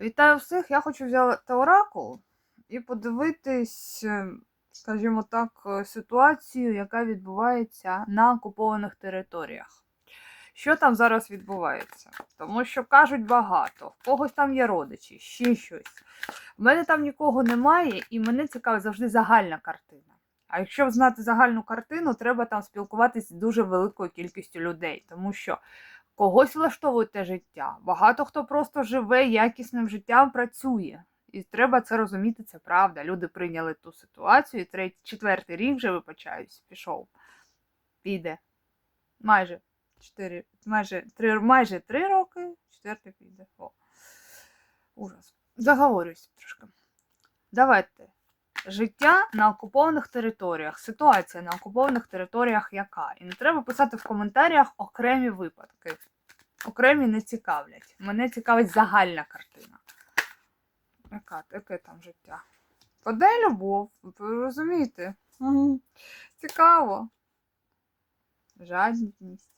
Вітаю всіх! Я хочу взяти оракул і подивитись, скажімо так, ситуацію, яка відбувається на окупованих територіях. Що там зараз відбувається? Тому що кажуть багато, в когось там є родичі, ще щось. У мене там нікого немає, і мене цікавить завжди загальна картина. А якщо знати загальну картину, треба там спілкуватися з дуже великою кількістю людей, тому що когось влаштовує те життя. Багато хто просто живе якісним життям, працює. І треба це розуміти, це правда. Люди прийняли ту ситуацію, і третій, четвертий рік вже вибачаюсь, пішов. Піде. Майже чотири, майже три, майже три роки, четвертий піде. О. Ужас. Заговорююсь трошки. Давайте. Життя на окупованих територіях, ситуація на окупованих територіях яка? І не треба писати в коментарях окремі випадки. Окремі не цікавлять. Мене цікавить загальна картина. Яка, яке там життя? Подай любов, ви розумієте? Цікаво. Жадність.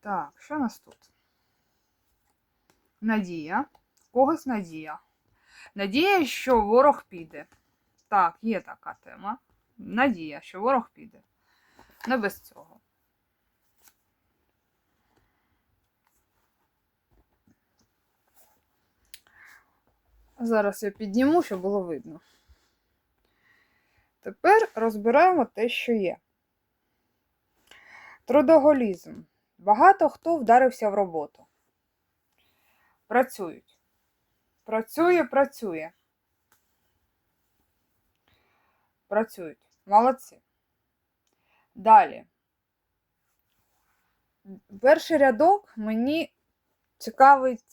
Так, що у нас тут? Надія. Когось надія. Надія, що ворог піде. Так, є така тема. Надія, що ворог піде. Не без цього. Зараз я підніму, щоб було видно. Тепер розбираємо те, що є. Трудоголізм. Багато хто вдарився в роботу. Працюють. Працює, працює. Працюють. Молодці. Далі. Перший рядок мені цікавить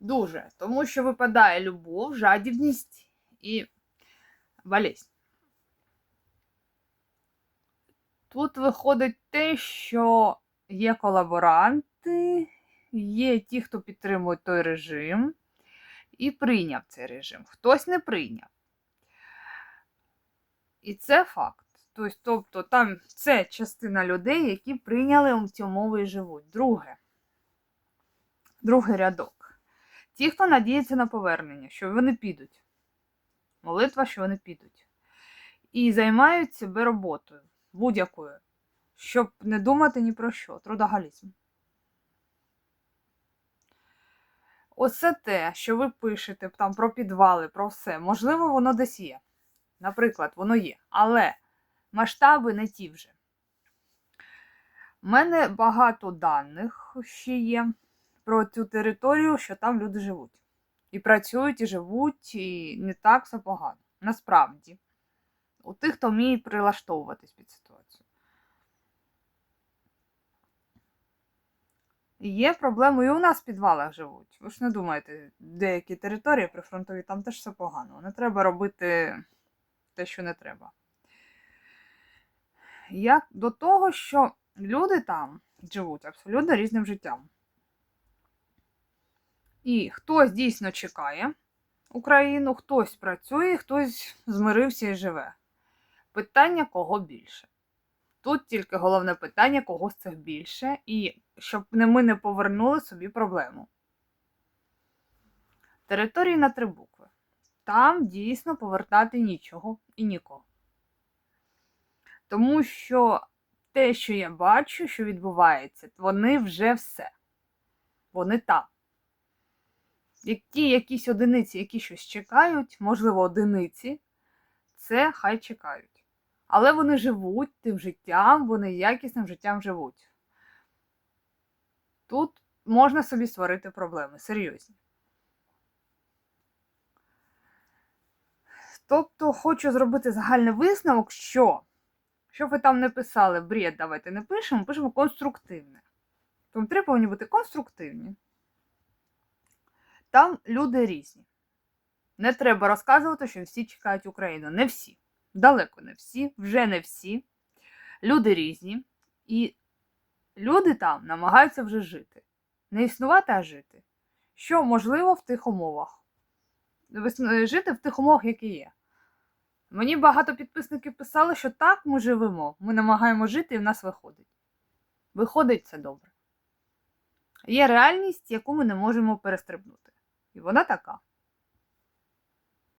дуже, тому що випадає любов, жадібність і болезнь. Тут виходить те, що є колаборанти, є ті, хто підтримує той режим, і прийняв цей режим. Хтось не прийняв. І це факт. Тобто, там це частина людей, які прийняли ці умови і живуть. Друге. Другий рядок. Ті, хто надіється на повернення, що вони підуть. Молитва, що вони підуть. І займають себе роботою будь-якою, щоб не думати ні про що. Трудоголізм. Оце те, що ви пишете там про підвали, про все. Можливо, воно десь є. Наприклад, воно є. Але масштаби не ті вже. У мене багато даних ще є про цю територію, що там люди живуть. І працюють, і живуть, і не так все погано. Насправді. У тих, хто вміє прилаштовуватись під ситуацію. Є проблеми, і у нас в підвалах живуть. Ви ж не думаєте, деякі території прифронтові, там теж все погано. Не треба робити те, що не треба. Як до того, що люди там живуть абсолютно різним життям. І хтось дійсно чекає Україну, хтось працює, хтось змирився і живе. Питання кого більше. Тут тільки головне питання, кого з цих більше, і щоб ми не повернули собі проблему. Території на три букви. Там дійсно повертати нічого і нікого. Тому що те, що я бачу, що відбувається, вони вже все. Вони там. Як ті якісь одиниці, які щось чекають, можливо, одиниці, це хай чекають. Але вони живуть тим життям, вони якісним життям живуть. Тут можна собі створити проблеми, серйозні. Тобто, хочу зробити загальний висновок, що, щоб ви там не писали бред, давайте не пишемо, пишемо конструктивне. Тому треба повинні бути конструктивні. Там люди різні. Не треба розказувати, що всі чекають Україну. Не всі. Далеко не всі, вже не всі. Люди різні. І люди там намагаються вже жити. Не існувати, а жити. Що можливо в тих умовах. Жити в тих умовах, які є. Мені багато підписників писали, що так ми живемо. Ми намагаємося жити і в нас виходить. Виходить це добре. Є реальність, яку ми не можемо перестрибнути. І вона така.